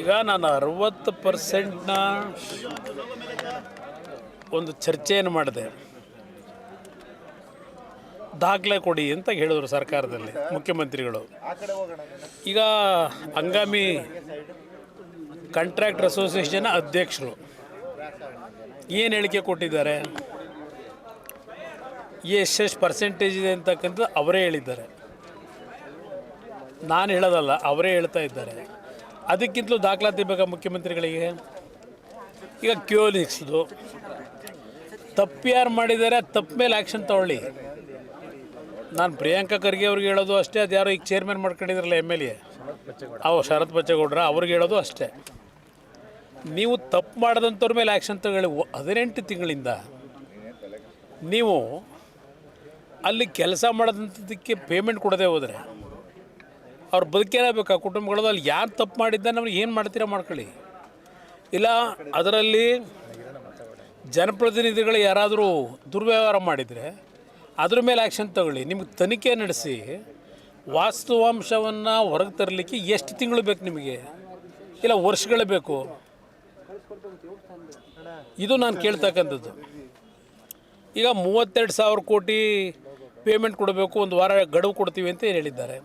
ಈಗ ನಾನು ಅರವತ್ತು ಪರ್ಸೆಂಟ್ನ ಒಂದು ಚರ್ಚೆಯನ್ನು ಮಾಡಿದೆ. ದಾಖಲೆ ಕೊಡಿ ಅಂತ ಹೇಳಿದ್ರು ಸರ್ಕಾರದಲ್ಲಿ ಮುಖ್ಯಮಂತ್ರಿಗಳು. ಈಗ ಹಂಗಾಮಿ ಕಾಂಟ್ರಾಕ್ಟರ್ ಅಸೋಸಿಯೇಷನ್ ಅಧ್ಯಕ್ಷರು ಏನು ಹೇಳಿಕೆ ಕೊಟ್ಟಿದ್ದಾರೆ? ಎಷ್ಟೆಷ್ಟು ಪರ್ಸೆಂಟೇಜ್ ಇದೆ ಅಂತಕ್ಕಂಥದ್ದು ಅವರೇ ಹೇಳಿದ್ದಾರೆ. ನಾನು ಹೇಳೋದಲ್ಲ, ಅವರೇ ಹೇಳ್ತಾ ಇದ್ದಾರೆ. ಅದಕ್ಕಿಂತಲೂ ದಾಖಲಾತಿ ಬೇಕಾ ಮುಖ್ಯಮಂತ್ರಿಗಳಿಗೆ? ಈಗ ಕ್ಯೂಲಿಕ್ಸ್ದು ತಪ್ಪು ಯಾರು ಮಾಡಿದ್ದಾರೆ ತಪ್ಪು ಮೇಲೆ ಆ್ಯಕ್ಷನ್ ತಗೊಳ್ಳಿ. ನಾನು ಪ್ರಿಯಾಂಕಾ ಖರ್ಗೆ ಅವ್ರಿಗೆ ಹೇಳೋದು ಅಷ್ಟೇ, ಅದು ಯಾರೋ ಈಗ ಚೇರ್ಮನ್ ಮಾಡ್ಕೊಂಡಿದ್ರಲ್ಲ ಎಂ ಎಲ್ ಎ ಅವು ಶರತ್ ಬಚ್ಚೇಗೌಡ್ರ ಅವ್ರಿಗೆ ಹೇಳೋದು ಅಷ್ಟೇ. ನೀವು ತಪ್ಪು ಮಾಡಿದಂಥವ್ರ ಮೇಲೆ ಆ್ಯಕ್ಷನ್ ತಗೊಳ್ಳಿ. ಹದಿನೆಂಟು ತಿಂಗಳಿಂದ ನೀವು ಅಲ್ಲಿ ಕೆಲಸ ಮಾಡೋದಂಥದ್ದಕ್ಕೆ ಪೇಮೆಂಟ್ ಕೊಡದೆ ಹೋದರೆ ಅವ್ರು ಬದುಕೇನಬೇಕು? ಆ ಕುಟುಂಬಗಳಲ್ಲಿ ಯಾರು ತಪ್ಪು ಮಾಡಿದ್ದ ನಮ್ಗೆ ಏನು ಮಾಡ್ತೀರಾ ಮಾಡ್ಕೊಳ್ಳಿ. ಇಲ್ಲ, ಅದರಲ್ಲಿ ಜನಪ್ರತಿನಿಧಿಗಳು ಯಾರಾದರೂ ದುರ್ವ್ಯವಹಾರ ಮಾಡಿದರೆ ಅದ್ರ ಮೇಲೆ ಆ್ಯಕ್ಷನ್ ತಗೊಳ್ಳಿ. ನಿಮಗೆ ತನಿಖೆ ನಡೆಸಿ ವಾಸ್ತವಾಂಶವನ್ನು ಹೊರಗೆ ತರಲಿಕ್ಕೆ ಎಷ್ಟು ತಿಂಗಳು ಬೇಕು ನಿಮಗೆ? ಇಲ್ಲ, ವರ್ಷಗಳು ಬೇಕು? ಇದು ನಾನು ಕೇಳ್ತಕ್ಕಂಥದ್ದು. ಈಗ ಮೂವತ್ತೆರಡು ಸಾವಿರ ಕೋಟಿ ಪೇಮೆಂಟ್ ಕೊಡಬೇಕು, ಒಂದು ವಾರ ಗಡುವು ಕೊಡ್ತೀವಿ ಅಂತ ಹೇಳಿದ್ದಾರೆ?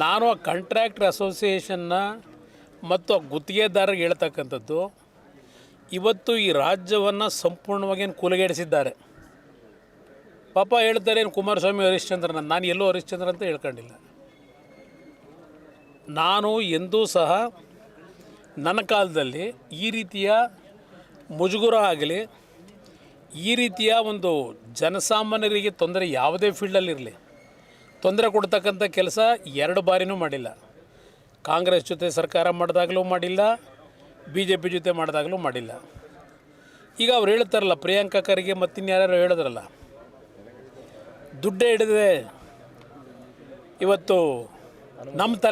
ನಾನು ಆ ಕಾಂಟ್ರಾಕ್ಟರ್ ಅಸೋಸಿಯೇಷನ್ನ ಮತ್ತು ಆ ಗುತ್ತಿಗೆದಾರರಿಗೆ ಹೇಳ್ತಕ್ಕಂಥದ್ದು, ಇವತ್ತು ಈ ರಾಜ್ಯವನ್ನು ಸಂಪೂರ್ಣವಾಗಿ ಏನು ಕೂಲಗೇಡಿಸಿದ್ದಾರೆ. ಪಾಪ ಹೇಳ್ತಾರೆ ಏನು ಕುಮಾರಸ್ವಾಮಿ ಹರಿಶ್ಚಂದ್ರನ, ನಾನು ಎಲ್ಲೋ ಹರಿಶ್ಚಂದ್ರ ಅಂತ ಹೇಳ್ಕೊಂಡಿಲ್ಲ. ನಾನು ಎಂದೂ ಸಹ ನನ್ನ ಕಾಲದಲ್ಲಿ ಈ ರೀತಿಯ ಮುಜುಗುರ ಆಗಲಿ, ಈ ರೀತಿಯ ಒಂದು ಜನಸಾಮಾನ್ಯರಿಗೆ ತೊಂದರೆ ಯಾವುದೇ ಫೀಲ್ಡಲ್ಲಿರಲಿ ತೊಂದರೆ ಕೊಡ್ತಕ್ಕಂಥ ಕೆಲಸ ಎರಡು ಬಾರಿನೂ ಮಾಡಿಲ್ಲ. ಕಾಂಗ್ರೆಸ್ ಜೊತೆ ಸರ್ಕಾರ ಮಾಡಿದಾಗಲೂ ಮಾಡಿಲ್ಲ ಬಿ ಜೆ ಪಿ ಜೊತೆ ಮಾಡಿದಾಗಲೂ ಮಾಡಿಲ್ಲ. ಈಗ ಅವ್ರು ಹೇಳ್ತಾರಲ್ಲ, ಪ್ರಿಯಾಂಕಾ ಖರ್ಗೆ ಮತ್ತಿನ್ಯಾರು ಹೇಳಿದ್ರಲ್ಲ, ದುಡ್ಡೇ ಹಿಡಿದೆ ಇವತ್ತು ನಮ್ಮ ತಲೆ